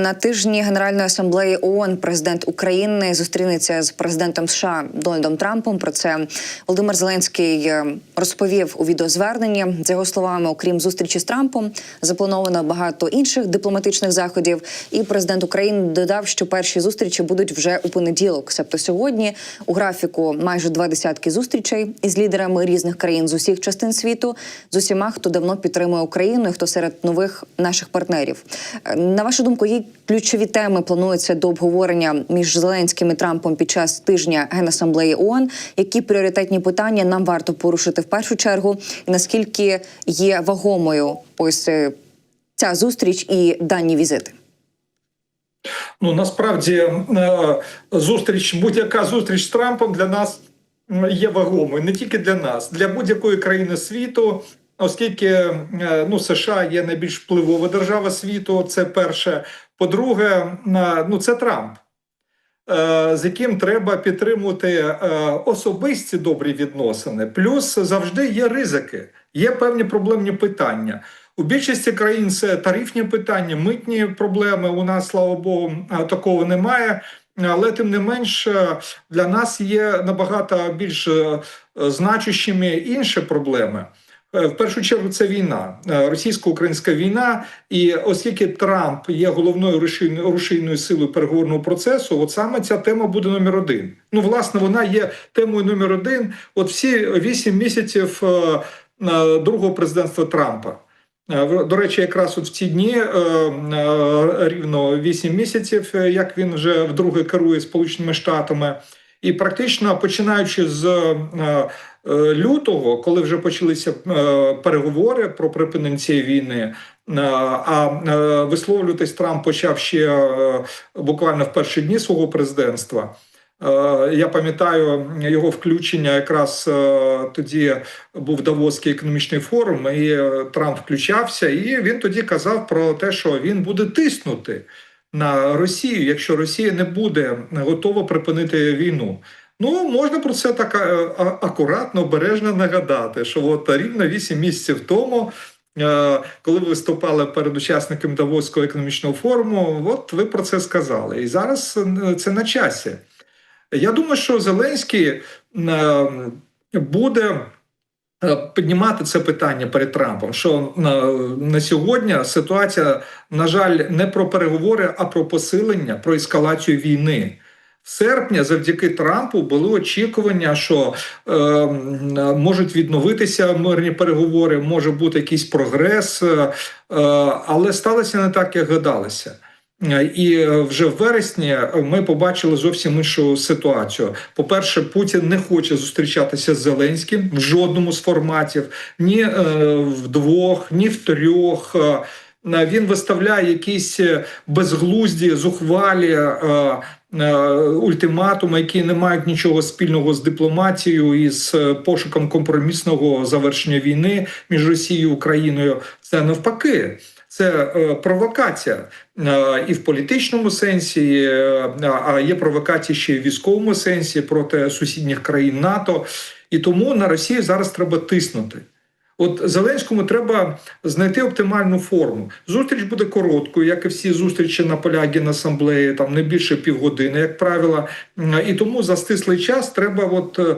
На тижні Генеральної асамблеї ООН президент України зустрінеться з президентом США Дональдом Трампом. Про це Володимир Зеленський е, розповів у відеозверненні. За його словами, окрім зустрічі з Трампом, заплановано багато інших дипломатичних заходів. І президент України додав, що перші зустрічі будуть вже у понеділок, себто сьогодні. У графіку майже два десятки зустрічей із лідерами різних країн з усіх частин світу, з усіма, хто давно підтримує Україну, і хто серед нових наших партнерів. Е, На вашу думку, які ключові теми плануються до обговорення між Зеленським і Трампом під час тижня Генасамблеї ООН? Які пріоритетні питання нам варто порушити в першу чергу, і наскільки є вагомою ось е, ця зустріч і дані візити? Ну насправді е, зустріч, будь-яка зустріч з Трампом для нас є вагомою, не тільки для нас, для будь-якої країни світу. Оскільки е, ну США є найбільш впливова держава світу, це перше. По-друге, е, ну це Трамп, е, з яким треба підтримувати особисті добрі відносини. Плюс завжди є ризики, є певні проблемні питання. У більшості країн це тарифні питання, митні проблеми. У нас, слава Богу, такого немає. Але тим не менш для нас є набагато більш значущими інші проблеми. Е, В першу чергу це війна, е, російсько-українська війна. І оскільки Трамп є головною рушійною, силою переговорного процесу, от саме ця тема буде номер один. Ну, власне, вона є темою номер один. От всі вісім місяців е, другого президентства Трампа. До речі, якраз от в ці дні рівно 8 місяців, як він вже вдруге керує Сполученими Штатами, і практично починаючи з е, е, лютого, коли вже почалися е, переговори про припинення цієї війни. А висловлюватись Трамп почав ще буквально в перші дні свого президентства. Я пам'ятаю його включення якраз тоді був Давоський економічний форум, і Трамп включався, і він тоді казав про те, що він буде тиснути на Росію, якщо Росія не буде готова припинити війну. Ну, можна про це так е, акуратно, обережно нагадати, що от рівно 8 місяців тому. е, Коли ви виступали перед учасниками Давоського економічного форуму, от ви про це сказали. І зараз е, це на часі. Я думаю, що Зеленський е, буде е, піднімати це питання перед Трампом. Що на, на сьогодні ситуація, на жаль, не про переговори, а про посилення, про ескалацію війни. В серпні, завдяки Трампу, були очікування, що е, можуть відновитися мирні переговори, може бути якийсь прогрес, е, е, але сталося не так, як гадалося. Е, І е, вже в вересні ми побачили зовсім іншу ситуацію. По-перше, Путін не хоче зустрічатися з Зеленським в жодному з форматів, ні в вдвох, ні в трьох. Е, Він виставляє якісь е, безглузді, зухвалі е, ультиматуми, які не мають нічого спільного з дипломатією і з пошуком компромісного завершення війни між Росією і Україною. Це навпаки. Це провокація і в політичному сенсі, а є провокації ще й в військовому сенсі проти сусідніх країн НАТО. І тому на Росію зараз треба тиснути. От Зеленському треба знайти оптимальну форму. Зустріч буде короткою, як і всі зустрічі на поля Генасамблеї, там не більше півгодини, як правило. І тому за стислий час треба, от е,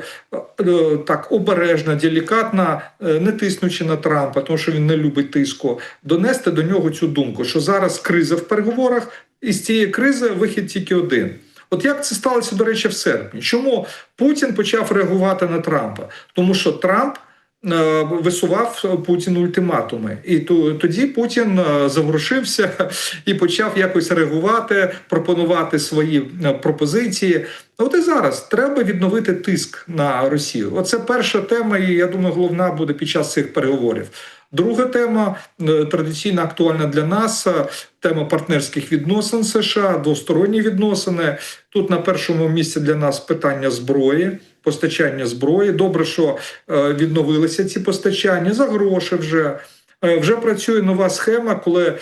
е, так обережно, делікатно, е, не тиснучи на Трампа, тому що він не любить тиску, донести до нього цю думку, що зараз криза в переговорах, і з цієї кризи вихід тільки один. От як це сталося, до речі, в серпні? Чому Путін почав реагувати на Трампа? Тому що Трамп висував Путіну ультиматуми, і то тоді Путін е, заворушився і почав якось реагувати, пропонувати свої е, пропозиції. От і зараз треба відновити тиск на Росію. Оце перша тема, і я думаю, головна буде під час цих переговорів. Друга тема е, традиційно актуальна для нас е, тема партнерських відносин США, двосторонні відносини. Тут на першому місці для нас питання зброї, постачання зброї. Добре, що е, відновилися ці постачання за гроші вже. Вже працює нова схема, коли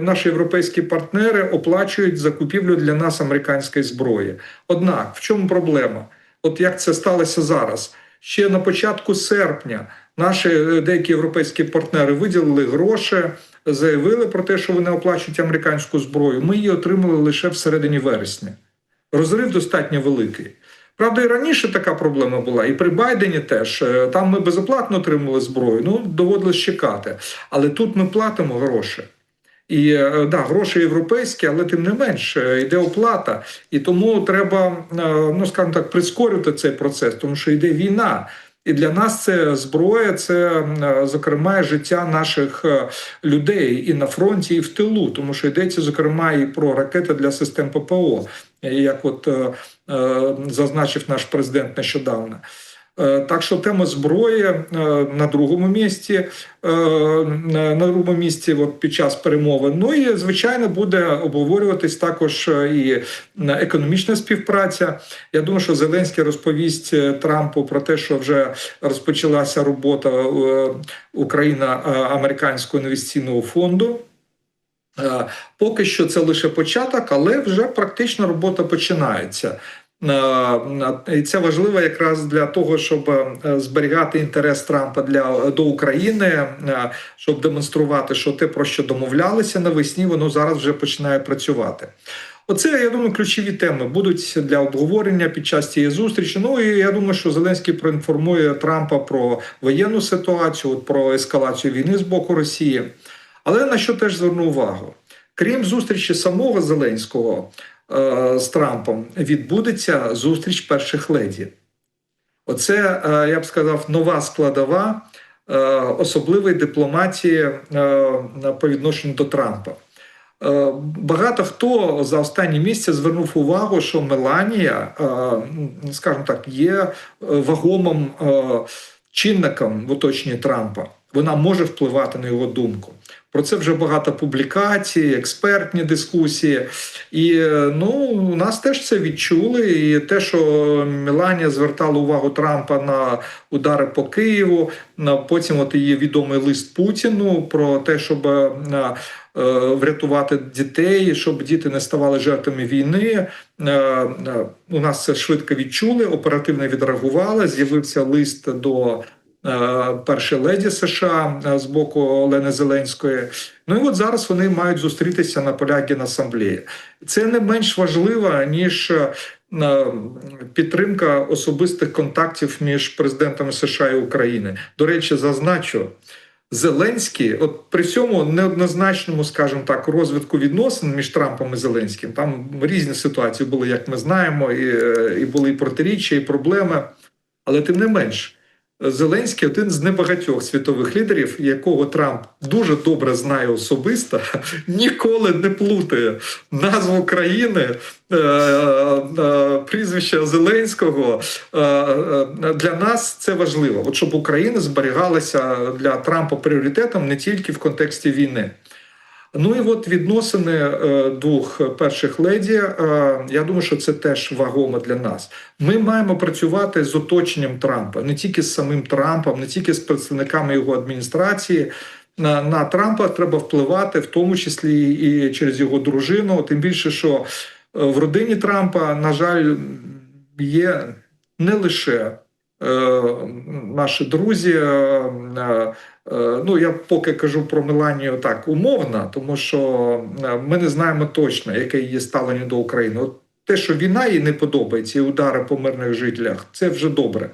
наші європейські партнери оплачують закупівлю для нас американської зброї. Однак, в чому проблема? От як це сталося зараз? Ще на початку серпня Наші е, деякі європейські партнери виділили гроші, заявили про те, що вони оплачують американську зброю. Ми її отримали лише в середині вересня. Розрив достатньо великий. Правда, і раніше така проблема була, і при Байдені теж Е, там ми безоплатно отримали зброю. Ну доводилось чекати. Але тут ми платимо гроші. І е, да, гроші європейські, але тим не менш йде оплата. І тому треба, ну скажімо так, прискорювати цей процес, тому що йде війна. І для нас це зброя, це е, зокрема життя наших е, людей і на фронті, і в тилу, тому що йдеться зокрема і про ракети для систем ППО, як от е, зазначив наш президент нещодавно. Так що тема зброї на другому місці, на другому місці от під час перемовин. Ну і звичайно буде обговорюватись також е, і е, економічна співпраця. Я думаю, що Зеленський розповість е, Трампу про те, що вже розпочалася робота е, Україна-американського інвестиційного фонду. Поки що це лише початок, але вже практично робота починається. Е, І це важливо якраз для того, щоб е, зберігати інтерес Трампа для до України, е, щоб демонструвати, що те, про що домовлялися навесні, воно зараз вже починає працювати. Оце я думаю, ключові теми будуть для обговорення під час цієї зустрічі. Ну і я думаю, що Зеленський проінформує Трампа про воєнну ситуацію, про ескалацію війни з боку Росії. Але на що теж зверну увагу? Крім зустрічі самого Зеленського е, з Трампом, відбудеться зустріч перших леді. Оце, е, я б сказав, нова складова е, особливої дипломатії е, по відношенню до Трампа. Е, Багато хто за останні місяці звернув увагу, що Меланія, е, скажімо так, є е, вагомим е, чинником в оточенні Трампа. Вона може впливати на його думку. Про це вже багато публікацій, експертні дискусії. І е, ну, у нас теж це відчули. І те, що Меланія звертала увагу Трампа на удари по Києву, потім от її відомий лист Путіну про те, щоб е, е, врятувати дітей, щоб діти не ставали жертвами війни. У нас це швидко відчули, оперативно відреагували. З'явився лист до е, першої леді США е, з боку Олени Зеленської. Ну і от зараз вони мають зустрітися на полях Генасамблеї. Це не менш важливо, ніж е, підтримка особистих контактів між президентами США і України. До речі, зазначу. Зеленський, от при цьому неоднозначному, скажімо так, розвитку відносин між Трампом і Зеленським, там різні ситуації були, як ми знаємо, і, і були і протиріччя, і проблеми. Але тим не менш, Зеленський один з небагатьох світових лідерів, якого Трамп дуже добре знає особисто, ніколи не плутає назву країни, е, е, прізвище Зеленського. Е, Для нас це важливо, от щоб Україна зберігалася для Трампа пріоритетом не тільки в контексті війни. Ну і от відносини е, двох перших леді. е, Я думаю, що це теж вагомо для нас. Ми маємо працювати з оточенням Трампа, не тільки з самим Трампом, не тільки з представниками його адміністрації. На, на Трампа треба впливати, в тому числі і через його дружину. Тим більше, що е, в родині Трампа, на жаль, є не лише е, наші друзі. е, Ну, я поки кажу про Меланію так умовно, тому що е, ми не знаємо точно, яке її ставлення до України. От те, що війна їй не подобається, і удари по мирних жителях, це вже добре.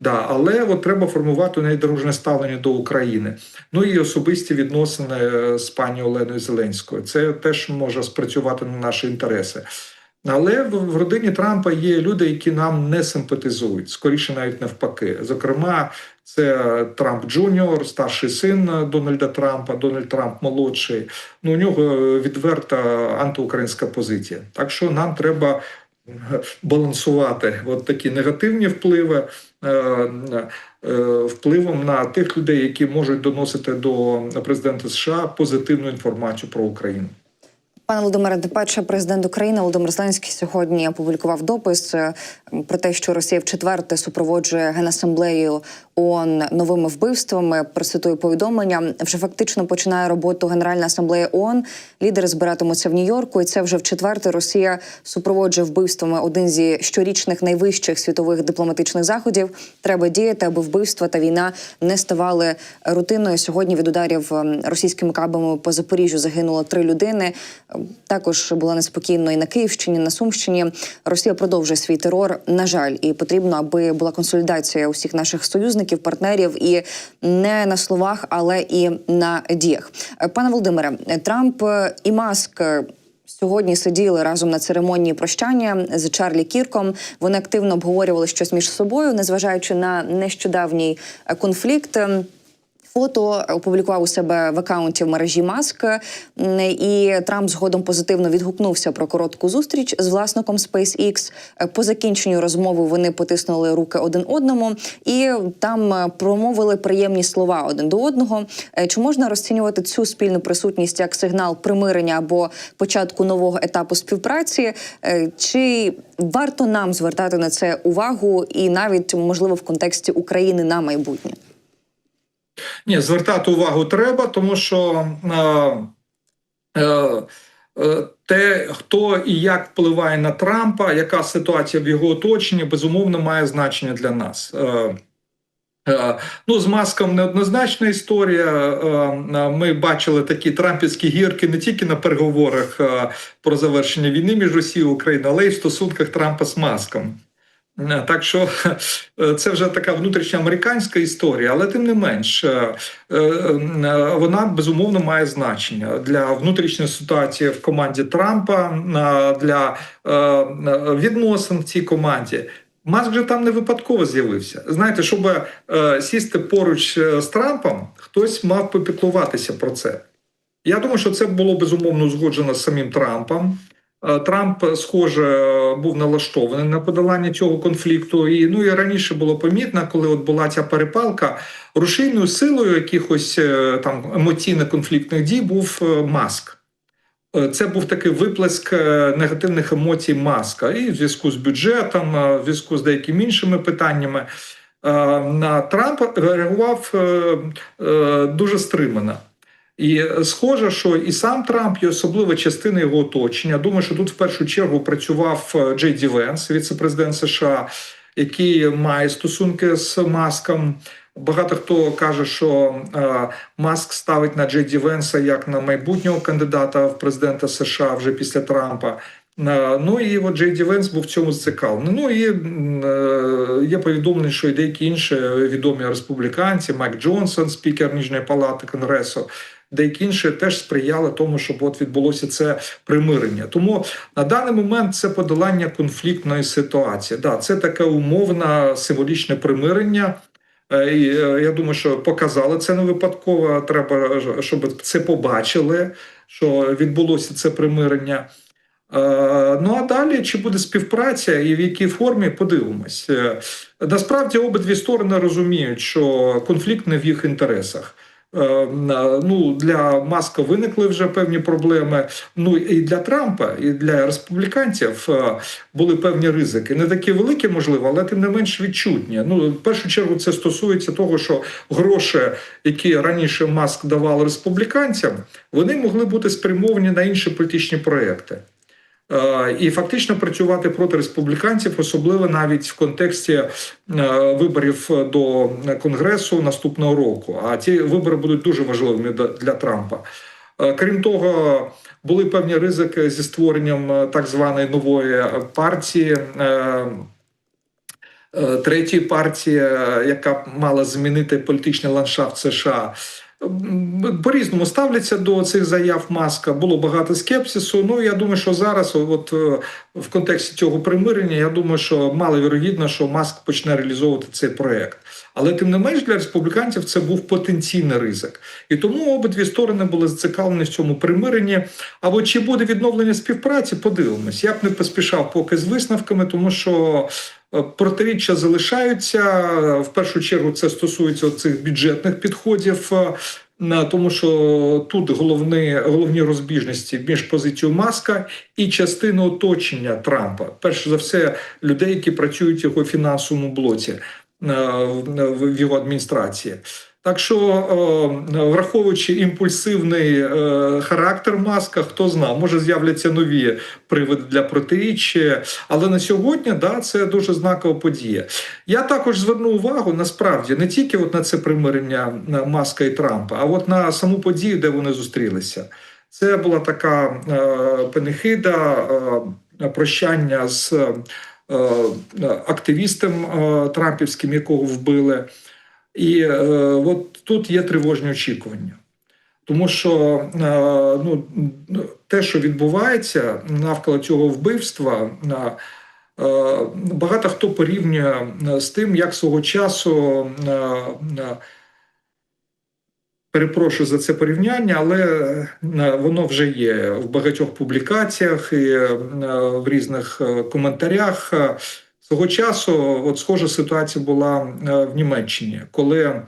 Да, але от треба формувати найдорожне ставлення до України. Ну і особисті відносини е, з пані Оленою Зеленською. Це теж може спрацювати на наші інтереси. Але в родині Трампа є люди, які нам не симпатизують, скоріше навіть навпаки. Зокрема, це Трамп Джуніор, старший син Дональда Трампа, Дональд Трамп молодший. Ну у нього відверта антиукраїнська позиція. Так що нам треба балансувати от такі негативні впливи е, е, впливом на тих людей, які можуть доносити до президента США позитивну інформацію про Україну. Пане Володимире, перше президент України Володимир Зеленський сьогодні опублікував допис е, про те, що Росія вчетверте супроводжує генасамблею ООН новими вбивствами. Процитую повідомлення. Вже фактично починає роботу Генеральна асамблея ООН. Лідери збиратимуться в Нью-Йорку, і це вже вчетверте Росія супроводжує вбивствами один зі щорічних найвищих світових дипломатичних заходів. Треба діяти, аби вбивства та війна не ставали рутиною. Сьогодні від ударів ем, російськими кабами по Запоріжжю загинуло три людини. Також було неспокійно і на Київщині, на Сумщині. Росія продовжує свій терор. На жаль, і потрібно, аби була консолідація усіх наших союзників, партнерів, і не на словах, але і на діях. Пане Володимире, Трамп і Маск. Сьогодні сиділи разом на церемонії прощання з Чарлі Кірком. Вони активно обговорювали щось між собою, незважаючи на нещодавній конфлікт. Фото опублікував у себе в акаунті в мережі Маск, і Трамп згодом позитивно відгукнувся про коротку зустріч з власником SpaceX. По закінченню розмови вони потиснули руки один одному і там промовили приємні слова один до одного. Чи можна розцінювати цю спільну присутність як сигнал примирення або початку нового етапу співпраці? Чи варто нам звертати на це увагу і навіть можливо в контексті України на майбутнє? Ні, звертати увагу треба, тому що е, е, е, те, хто і як впливає на Трампа, яка ситуація в його оточенні, безумовно, має значення для нас. Е, е, Ну, з маском неоднозначна історія. Е, Ми бачили такі трампівські гірки не тільки на переговорах про завершення війни між Росією і Україною, але й в стосунках Трампа з маском. Е, Так що е, це вже така внутрішньоамериканська історія, але тим не менш е, вона безумовно має значення для внутрішньої ситуації в команді Трампа, для відносин в цій команді. Маск же там не випадково з'явився. Знаєте, щоб сісти поруч з Трампом, хтось мав попіклуватися про це. Я думаю, що це було безумовно узгоджено з самим Трампом. Е, Трамп, схоже, е, був налаштований на подолання цього конфлікту. І ну і раніше було помітно, коли от була ця перепалка, рушійною силою якихось е, там емоційно-конфліктних дій був е, маск. Е, Це був такий виплеск е, негативних емоцій маска, і в зв'язку з бюджетом, е, в зв'язку з деякими іншими питаннями. Е, На Трампа реагував е, е, дуже стримано. І схоже, що і сам Трамп, і особлива частина його оточення. Думаю, що тут в першу чергу працював е, Джей Ді Венс, віце-президент США, який має стосунки з Маском. Багато хто каже, що е, Маск ставить на Джей Ді Венса як на майбутнього кандидата в президента США вже після Трампа. Е, Ну і от Джей Ді Венс був в цьому зацікавлений. Ну і е, повідомлення, що і деякі інші відомі республіканці, Майк Джонсон, спікер Ніжньої палати Конгресу, деякі інші теж сприяли тому, щоб от відбулося це примирення. Тому на даний момент це подолання конфліктної ситуації. Да, це таке умовне символічне примирення. Е, е, я думаю, що показали це не випадково. Треба, щоб це побачили, що відбулося це примирення. Е, Ну а далі чи буде співпраця і в якій формі подивимось. Насправді обидві сторони розуміють, що конфлікт не в їх інтересах. Е, Ну для маска виникли вже певні проблеми. Ну і для Трампа, і для республіканців е, були певні ризики. Не такі великі, можливо, але тим не менш відчутні. Ну, в першу чергу, це стосується того, що гроші, які раніше маск давав республіканцям, вони могли бути спрямовані на інші політичні проекти. Е, І фактично працювати проти республіканців, особливо навіть в контексті е, виборів до Конгресу наступного року. А ці вибори будуть дуже важливими для- Трампа. Е, Крім того, були певні ризики зі створенням так званої нової партії. Третьої партії, яка мала змінити політичний ландшафт США, М, по-різному ставляться до цих заяв маска. Було багато скепсису. Ну я думаю, що зараз, от е, в контексті цього примирення, я думаю, що маловірогідно, що маск почне реалізовувати цей проект. Але тим не менш для республіканців це був потенційний ризик, і тому обидві сторони були зацікавлені в цьому примиренні. А от чи буде відновлення співпраці, подивимось. Я б не поспішав поки з висновками, тому що Протиріччя залишаються. В першу чергу це стосується цих бюджетних підходів, е, тому що тут головні, головні розбіжності між позицією Маска і частиною оточення Трампа. Перш за все, людей, які працюють в його фінансовому блоці е, в його адміністрації. Так що, е, враховуючи імпульсивний е, характер маска, хто знає, може з'являться нові приводи для протиріччя. Але на сьогодні да, це дуже знакова подія. Я також зверну увагу насправді не тільки от на це примирення е, Маска і Трампа, а от на саму подію, де вони зустрілися. Це була така е, панихида, е, прощання з е, активістом е, Трампівським, якого вбили. І е, от тут є тривожні очікування. Тому що е, ну, те, що відбувається навколо цього вбивства, е, багато хто порівнює е, з тим, як свого часу. е, е, Перепрошую за це порівняння, але е, воно вже є в багатьох публікаціях і е, в різних е, коментарях. Свого часу, от схожа ситуація була е, в Німеччині, коли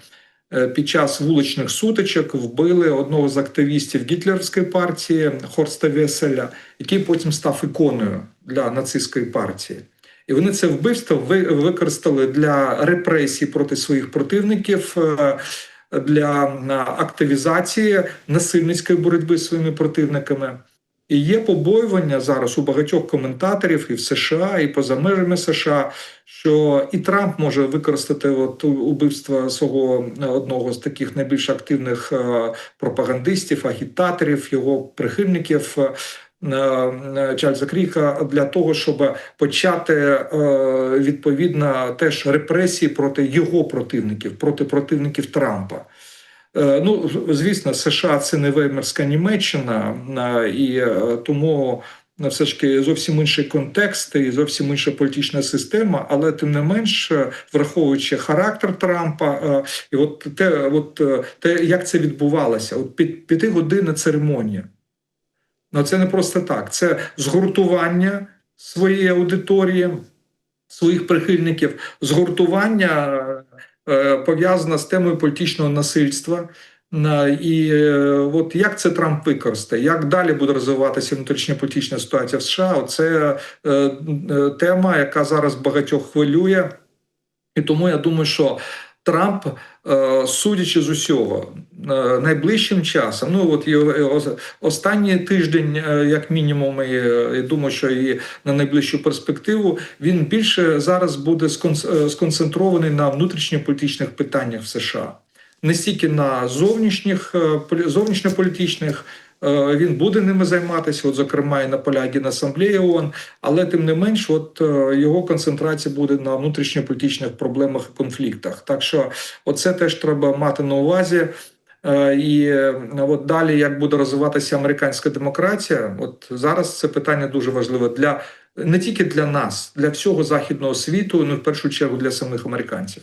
е, під час вуличних сутичок вбили одного з активістів гітлерівської партії Хорста Веселя, який потім став іконою для нацистської партії. І вони це вбивство ви- використали для репресій проти своїх противників, е, для активізації насильницької боротьби з своїми противниками. І є побоювання зараз у багатьох коментаторів і в США, і поза межами США, що і Трамп може використати от убивство свого е, одного з таких найбільш активних е, пропагандистів, агітаторів, його прихильників. е, Чарльза Кріка для того, щоб почати відповідно теж репресії проти його противників, проти противників Трампа. Е, Ну, звісно, США це не веймарська Німеччина, е, і е, тому все ж таки зовсім інший контекст і зовсім інша політична система, але тим не менш, враховуючи характер Трампа, і от те, от те, як це відбувалося, от під п'ятигодинна церемонія. Ну, це не просто так. Це згуртування своєї аудиторії, своїх прихильників, згуртування е, пов'язане з темою політичного насильства. На- І е, от як це Трамп використає, як далі буде розвиватися внутрішня політична ситуація в США? Це е, е, тема, яка зараз багатьох хвилює. І тому я думаю, що Трамп, е, судячи з усього, е, найближчим часом, ну от і останній тиждень, е, як мінімум, я думаю, що і на найближчу перспективу, він більше зараз буде сконц- сконцентрований на внутрішньополітичних питаннях в США. Не стільки на зовнішніх зовнішньополітичних, він буде ними займатися, от зокрема і на поля Генасамблеї ООН, але тим не менш, от е, його концентрація буде на внутрішньополітичних проблемах і конфліктах. Так що, оце теж треба мати на увазі. Е, І е, от далі, як буде розвиватися американська демократія, от зараз це питання дуже важливе для не тільки для нас, для всього західного світу, ну в першу чергу для самих американців.